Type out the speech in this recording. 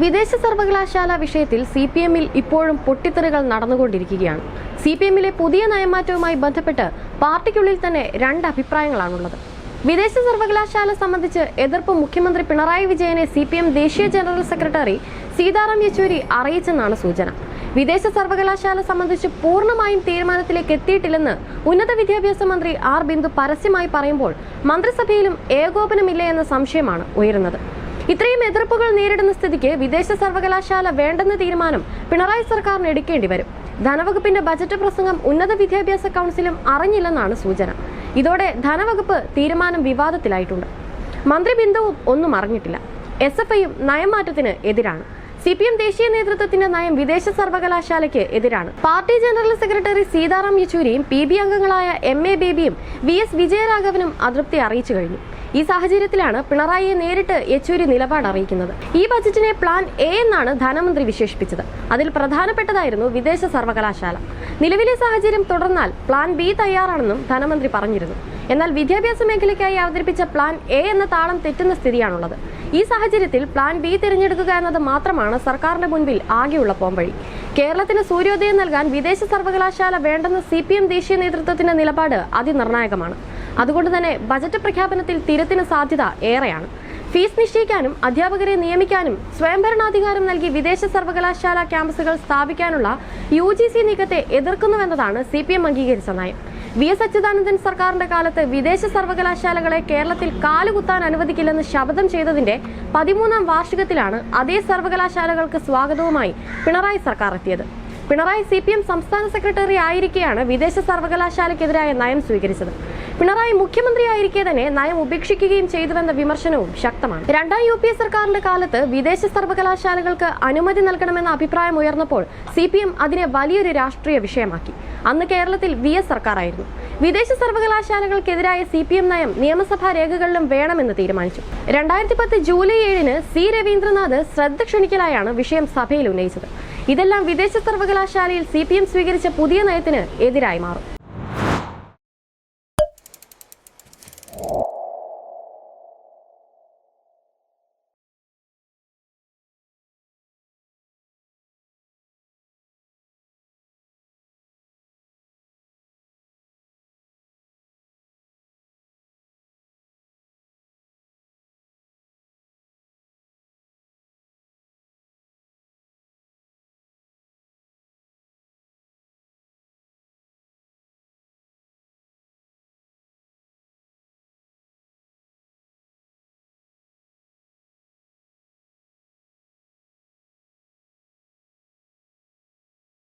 വിദേശ സർവകലാശാല വിഷയത്തിൽ സി പി എമ്മിൽ ഇപ്പോഴും പൊട്ടിത്തെറികൾ നടന്നുകൊണ്ടിരിക്കുകയാണ്. സി പി എമ്മിലെ പുതിയ നയമാറ്റവുമായി ബന്ധപ്പെട്ട് പാർട്ടിക്കുള്ളിൽ തന്നെ രണ്ട് അഭിപ്രായങ്ങളാണുള്ളത്. വിദേശ സർവകലാശാല സംബന്ധിച്ച് എതിർപ്പ് മുഖ്യമന്ത്രി പിണറായി വിജയനെ സി പി എം ദേശീയ ജനറൽ സെക്രട്ടറി സീതാറാം യെച്ചൂരി അറിയിച്ചെന്നാണ് സൂചന. വിദേശ സർവകലാശാല സംബന്ധിച്ച് പൂർണമായും തീരുമാനത്തിലേക്ക് എത്തിയിട്ടില്ലെന്ന് ഉന്നത വിദ്യാഭ്യാസ മന്ത്രി ആർ ബിന്ദു പരസ്യമായി പറയുമ്പോൾ മന്ത്രിസഭയിലും ഏകോപനമില്ല എന്ന സംശയമാണ് ഉയരുന്നത്. ഇത്രയും എതിർപ്പുകൾ നേരിടുന്ന സ്ഥിതിക്ക് വിദേശ സർവകലാശാല വേണ്ടെന്ന തീരുമാനം പിണറായി സർക്കാരിന് എടുക്കേണ്ടി വരും. ധനവകുപ്പിന്റെ ബജറ്റ് പ്രസംഗം ഉന്നത വിദ്യാഭ്യാസ കൗൺസിലും അറിഞ്ഞില്ലെന്നാണ് സൂചന. ഇതോടെ ധനവകുപ്പ് തീരുമാനം വിവാദത്തിലായിട്ടുണ്ട്. മന്ത്രി ബിന്ദുവും ഒന്നും അറിഞ്ഞിട്ടില്ല. എസ് എഫ് ഐയും നയംമാറ്റത്തിന് എതിരാണ്. സി പി എം ദേശീയ നേതൃത്വത്തിന്റെ നയം വിദേശ സർവകലാശാലയ്ക്ക് എതിരാണ്. പാർട്ടി ജനറൽ സെക്രട്ടറി സീതാറാം യെച്ചൂരിയും പി ബി അംഗങ്ങളായ എം എ ബേബിയും വി എസ് വിജയരാഘവനും അതൃപ്തി അറിയിച്ചു കഴിഞ്ഞു. ഈ സാഹചര്യത്തിലാണ് പിണറായിയെ നേരിട്ട് യെച്ചൂരി നിലപാട് അറിയിക്കുന്നത്. ഈ ബജറ്റിനെ പ്ലാൻ എ എന്നാണ് ധനമന്ത്രി വിശേഷിപ്പിച്ചത്. അതിൽ പ്രധാനപ്പെട്ടതായിരുന്നു വിദേശ സർവകലാശാല. നിലവിലെ സാഹചര്യം തുടർന്നാൽ പ്ലാൻ ബി തയ്യാറാണെന്നും ധനമന്ത്രി പറഞ്ഞിരുന്നു. എന്നാൽ വിദ്യാഭ്യാസ മേഖലയ്ക്കായി അവതരിപ്പിച്ച പ്ലാൻ എ എന്ന താളം തെറ്റുന്ന സ്ഥിതിയാണുള്ളത്. ഈ സാഹചര്യത്തിൽ പ്ലാൻ ബി തിരഞ്ഞെടുക്കുക എന്നത് മാത്രമാണ് സർക്കാരിന്റെ മുൻപിൽ ആകെയുള്ള പോംവഴി. കേരളത്തിന് സൂര്യോദയം നൽകാൻ വിദേശ സർവകലാശാല വേണ്ടെന്ന സി ദേശീയ നേതൃത്വത്തിന്റെ നിലപാട് അതിനിർണായകമാണ്. അതുകൊണ്ട് തന്നെ ബജറ്റ് പ്രഖ്യാപനത്തിൽ തിരത്തിന് സാധ്യത ഏറെയാണ്. ഫീസ് നിശ്ചയിക്കാനും അധ്യാപകരെ നിയമിക്കാനും സ്വയംഭരണാധികാരം നൽകി വിദേശ സർവകലാശാല ക്യാമ്പസുകൾ സ്ഥാപിക്കാനുള്ള യു ജി സി നീക്കത്തെ എതിർക്കുന്നുവെന്നതാണ് സി പി എം അംഗീകരിച്ച നയം. വി എസ് അച്യുതാനന്ദൻ സർക്കാരിന്റെ കാലത്ത് വിദേശ സർവകലാശാലകളെ കേരളത്തിൽ കാലുകുത്താൻ അനുവദിക്കില്ലെന്ന് ശപഥം ചെയ്തതിന്റെ പതിമൂന്നാം വാർഷികത്തിലാണ് അതേ സർവകലാശാലകൾക്ക് സ്വാഗതവുമായി പിണറായി സർക്കാർ എത്തിയത്. പിണറായി സി സംസ്ഥാന സെക്രട്ടറി ആയിരിക്കെയാണ് വിദേശ സർവകലാശാലയ്ക്കെതിരായ നയം സ്വീകരിച്ചത്. പിണറായി മുഖ്യമന്ത്രിയായിരിക്കെ തന്നെ നയം ഉപേക്ഷിക്കുകയും ചെയ്തുവെന്ന വിമർശനവും ശക്തമാണ്. രണ്ടാം യു പി എ സർക്കാരിന്റെ കാലത്ത് വിദേശ സർവകലാശാലകൾക്ക് അനുമതി നൽകണമെന്ന അഭിപ്രായം ഉയർന്നപ്പോൾ സി പി എം അതിനെ വലിയൊരു രാഷ്ട്രീയ വിഷയമാക്കി. അന്ന് കേരളത്തിൽ വി എസ് സർക്കാരായിരുന്നു. വിദേശ സർവകലാശാലകൾക്കെതിരായ സി പി എം നയം നിയമസഭാ രേഖകളിലും വേണമെന്ന് തീരുമാനിച്ചു. രണ്ടായിരത്തി പത്ത് ജൂലൈ ഏഴിന് സി രവീന്ദ്രനാഥ് ശ്രദ്ധ ക്ഷണിക്കലായാണ് വിഷയം സഭയിൽ ഉന്നയിച്ചത്. ഇതെല്ലാം വിദേശ സർവകലാശാലയിൽ സി സ്വീകരിച്ച പുതിയ നയത്തിന് എതിരായി മാറും.